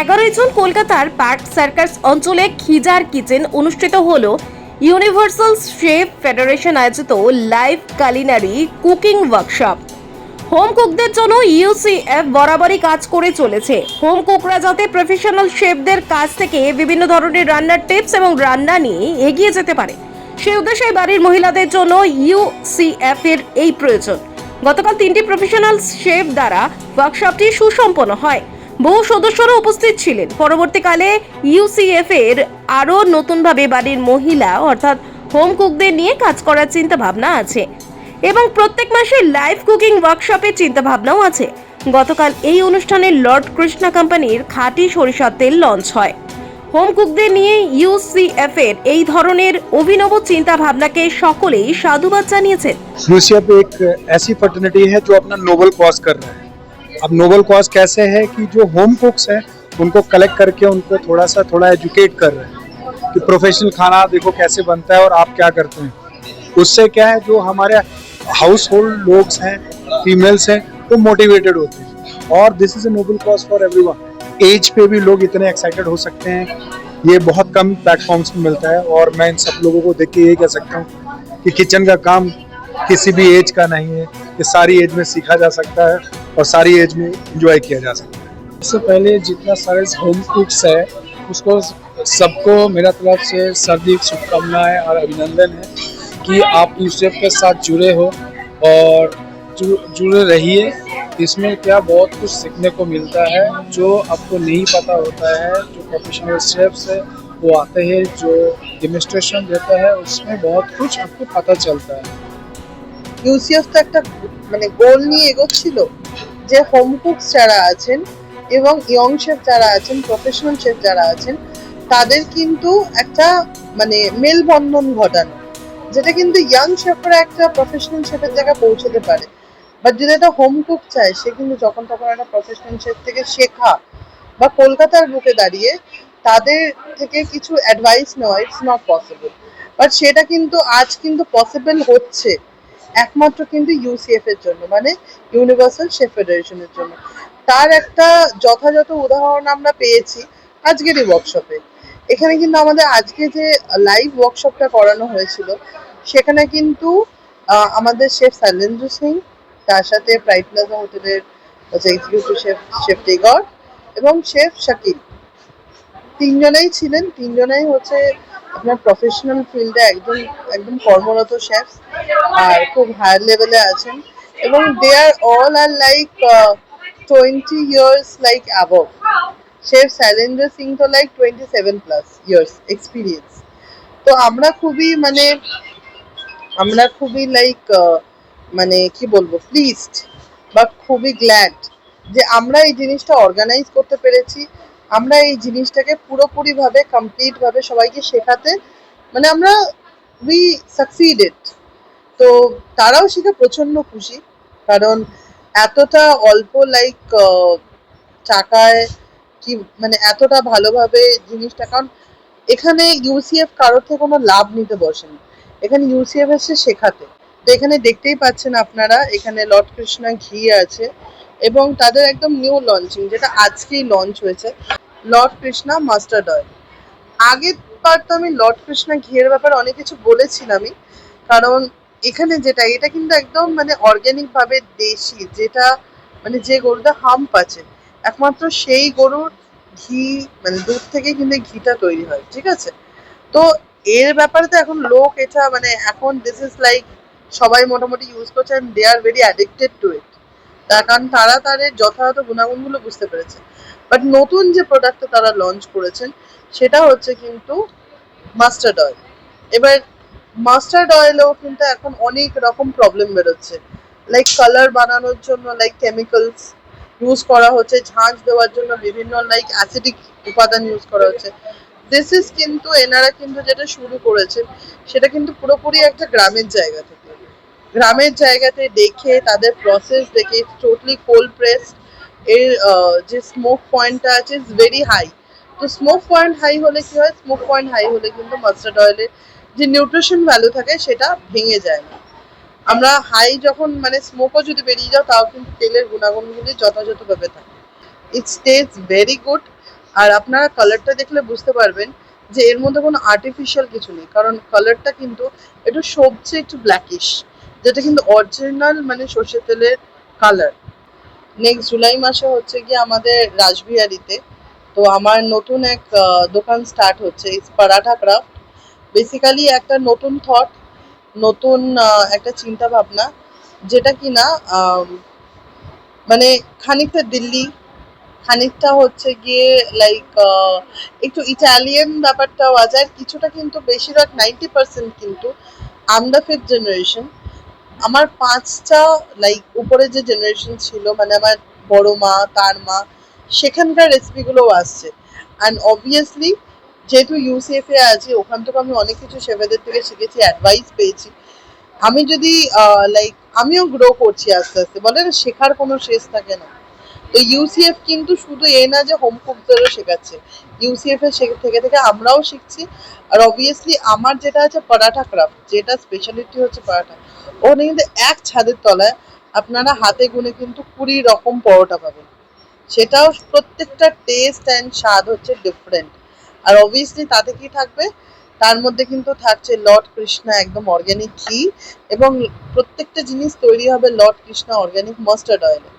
এগারোই জুন কলকাতার park circus অঞ্চলে খিজার কিচেন অনুষ্ঠিত হল। ইউনিভার্সাল শেফ ফেডারেশন আয়োজিত live culinary cooking workshop. Home কুকদের জন্য ইউসিএফ বরাবরই কাজ করে চলেছে। হোম কুকরা যাতে প্রফেশনাল শেফদের কাছ থেকে বিভিন্ন ধরনের রান্নার টিপস এবং রান্না নিয়ে এগিয়ে যেতে পারে। সেই উদ্দেশ্যে বাড়ির মহিলাদের জন্য ইউসিএফ এর এই প্রয়োজন। গতকাল তিনটি প্রফেশনাল শেফ দ্বারা ওয়ার্কশপটি সুসম্পন্ন হয়। বহু সদস্যরা উপস্থিত ছিলেন পরবর্তীকালে ইউসিএফ এর আরও নতুনভাবে বাড়ির মহিলা অর্থাৎ হোম কুকদের নিয়ে কাজ করার চিন্তা ভাবনা আছে এবং প্রত্যেক মাসে লাইভ কুকিং ওয়ার্কশপের চিন্তা ভাবনাও আছে গতকাল এই অনুষ্ঠানে লর্ড কৃষ্ণা কোম্পানির খাঁটি সরিষার তেল লঞ্চ হয় হোম কুকদের নিয়ে ইউসিএফ এর এই ধরনের অভিনব চিন্তা ভাবনাকে সকলেই সাধুবাদ জানিয়েছেন यूसीएफ एक ऐसी फर्टर्निटी है जो अपना नोबल कॉज कर रहा है अब नोबल कॉज कैसे है कि जो होम कुक्स हैं, उनको कलेक्ट करके उनको थोड़ा सा थोड़ा एजुकेट कर रहे हैं कि प्रोफेशनल खाना देखो कैसे बनता है और आप क्या करते हैं। उससे क्या है, जो हमारे हाउस होल्ड लोग हैं फीमेल्स हैं, वो तो मोटिवेटेड होते हैं। और this is a noble cause for everyone as पे भी लोग इतने एक्साइटेड हो सकते हैं। ये बहुत कम प्लेटफॉर्म्स में मिलता है और मैं इन सब लोगों को देख के यही कह सकता हूँ कि किचन का काम किसी भी एज का नहीं है ये सारी एज में सीखा जा सकता है। और सारी एज में इंजॉय किया जा सकता है इससे पहले जितना सारे होम कुक्स है उसको सबको मेरा तरफ से सर्दी शुभकामनाएं और अभिनंदन है कि आप यूसेफ के साथ जुड़े हो और जु- जुड़े रहिए इसमें क्या बहुत कुछ सीखने को मिलता है जो आपको नहीं पता होता है जो प्रोफेशनल शेफ्स है वो आते हैं जो डेमोस्ट्रेशन देता है उसमें बहुत कुछ आपको पता चलता है ইউসিএফ তো একটা মানে গোল নিয়ে এগোচ্ছিল যে হোম কুকস যারা আছেন এবং ইয়ং শেফ যারা আছেন প্রফেশনাল শেফ যারা আছেন, তাদের কিন্তু একটা মানে মেলবন্ধন ঘটানো। যেটা কিন্তু ইয়াং শেফরা একটা প্রফেশনাল শেফের জায়গায় পৌঁছতে পারে। বাট যদি একটা হোম কুক চায়, সে কিন্তু যখন তখন একটা প্রফেশনাল শেফ থেকে শেখা বা কলকাতার বুকে দাঁড়িয়ে তাদের থেকে কিছু অ্যাডভাইস নেওয়া ইটস নট পসিবল বাট সেটা কিন্তু আজ কিন্তু পসিবল হচ্ছে। একমাত্র কিন্তু ইউসিএফ এর জন্য মানে ইউনিভার্সাল শেফ ফেডারেশনের জন্য। তার একটা যথাযথ উদাহরণ আমরা পেয়েছি আজকেরই ওয়ার্কশপে এখানে কিন্তু আমাদের আজকে যে লাইভ ওয়ার্কশপটা করানো হয়েছিল, সেখানে কিন্তু আমাদের শেফ শৈলেন্দ্র সিং তার সাথে প্রাইড প্লাজা হোটেলের হচ্ছে এক্সিকিউটিভ শেফ শেফ টেগর এবং শেফ শাকিল তিনজনেই ছিলেন, তিনজনেই হচ্ছে আপনার প্রফেশনাল ফিল্ডে একজন একদম কর্মরত শেফ আর খুব হায়ার লেভেলে আছেন এবং they are all are like twenty years like above chef Shailendra Singh তো like twenty seven plus years experience তো আমরা খুবই মানে আমরা খুবই লাইক মানে কি বলব প্লিজড বা খুবই গ্ল্যাড যে আমরা এই জিনিসটা অর্গানাইজ করতে পেরেছি। আমরা এই জিনিসটাকে পুরোপুরিভাবে কমপ্লিট ভাবে সবাইকে শেখাতে মানে আমরা উই সাকসিডেড তো তারাও শিখে প্রচণ্ড খুশি। কারণ এতটা অল্প লাইক টাকায় কি মানে এতটা ভালোভাবে জিনিসটা, কারণ এখানে ইউসিএফ কারোর থেকে কোনো লাভ নিতে বসেনি। এখানে ইউসিএফ এসে শেখাতে। তো এখানে দেখতেই পাচ্ছেন আপনারা, এখানে লর্ড কৃষ্ণা ঘি আছে। এবং তাদের একদম নিউ লঞ্চিং যেটা আজকেই লঞ্চ হয়েছে, লর্ড কৃষ্ণা মাস্টার্ড অয়েল আগের বার তো আমি লর্ড কৃষ্ণা ঘিয়ের ব্যাপারে অনেক কিছু বলেছিলামই কারণ এখানে যেটা, এটা কিন্তু একদম মানে অর্গ্যানিক ভাবে দেশি, যেটা মানে যে গরুটা হাম্প আছে, একমাত্র সেই গরুর ঘি মানে দুধ থেকে কিন্তু ঘিটা তৈরি হয়, ঠিক আছে? তো এর ব্যাপারে তো এখন লোক এটা মানে এখন দিস ইজ লাইক সবাই মোটামুটি ইউজ করছে and they are very addicted to it কারণ তারা তাদের যথাযথ গুণাগুণগুলো বুঝতে পেরেছে। বাট নতুন যে প্রোডাক্টটা তারা লঞ্চ করেছেন, সেটা হচ্ছে কিন্তু মাস্টার্ড অয়েল এবার মাস্টার্ড অয়েলেও কিন্তু এখন অনেক রকম প্রবলেম বেরোচ্ছে। লাইক কালার বানানোর জন্য লাইক কেমিক্যালস ইউজ করা হচ্ছে ঝাঁঝ দেওয়ার জন্য বিভিন্ন লাইক অ্যাসিডিক উপাদান ইউজ করা হচ্ছে। দিস ইজ কিন্তু এনারা কিন্তু যেটা শুরু করেছেন, সেটা কিন্তু পুরোপুরি একটা গ্রামের জায়গা থেকে। গ্রামের জায়গাতে দেখে, তাদের প্রসেস দেখে টোটালি কোল্ড প্রেস এর যে স্মোক পয়েন্টটা আছে ইজ ভেরি হাই তো স্মোক পয়েন্ট হাই হলে কি হয়? স্মোক পয়েন্ট হাই হলে কিন্তু মাস্টার্ড অয়েলের যে নিউট্রিশন ভ্যালু থাকে, সেটা ভেঙে যায় না। আমরা হাই যখন মানে স্মোকও যদি বেরিয়ে যাও, তাও কিন্তু তেলের গুণাগুণগুলি যথাযথভাবে থাকে। ইটস স্টেজ ভেরি গুড আর আপনারা কালারটা দেখলে বুঝতে পারবেন যে এর মধ্যে কোনো আর্টিফিশিয়াল কিছু নেই। কারণ কালারটা কিন্তু একটু সবচেয়ে একটু ব্ল্যাকিশ যেটা কিন্তু অরিজিনাল মানে সর্ষের তেলের কালার নেক্সট জুলাই মাসে হচ্ছে গিয়ে আমাদের রাসবিহারিতে, তো আমার নতুন এক দোকান স্টার্ট হচ্ছে পারাঠা ক্রাফট বেসিক্যালি একটা নতুন থট নতুন একটা চিন্তা ভাবনা, যেটা কি না মানে খানিকটা দিল্লি, খানিকটা হচ্ছে গিয়ে লাইক একটু ইটালিয়ান ব্যাপারটাও আছে, আর কিছুটা কিন্তু বেশিরভাগ নাইনটি পার্সেন্ট কিন্তু আম দ্য ফিফথ জেনারেশন আমার পাঁচটা লাইক উপরে যে জেনারেশন ছিল মানে আমার বড় মা, তার মা, সেখানকার রেসিপিগুলোও আসছে। অ্যান্ড অবভিয়াসলি যেহেতু ইউসিএফ আছি, ওখান থেকে আমি অনেক কিছু শেফেদের থেকে শিখেছি অ্যাডভাইস পেয়েছি। আমি যদি লাইক আমিও গ্রো করছি আস্তে আস্তে, বলে না, শেখার কোনো শেষ থাকে না। তো ইউসিএফ কিন্তু শুধু এ না যে হোম কুকদেরও শেখাচ্ছে। ইউসিএফ এর থেকে থেকে আমরাও শিখছি। আর অবভিয়াসলি আমার যেটা আছে, পরাঠা ক্রাফট যেটা স্পেশালিটি হচ্ছে পরাঠা। ওখানে কিন্তু এক ছাদের তলায় আপনারা হাতে গুনে কিন্তু কুড়ি রকম পরোটা পাবেন। সেটাও প্রত্যেকটা টেস্ট অ্যান্ড স্বাদ হচ্ছে ডিফারেন্ট আর অবভিয়াসলি তাতে কি থাকবে? তার মধ্যে কিন্তু থাকছে লর্ড কৃষ্ণা একদম অর্গ্যানিক ঘি এবং প্রত্যেকটা জিনিস তৈরি হবে লর্ড কৃষ্ণা অর্গ্যানিক মাস্টার্ড অয়েলে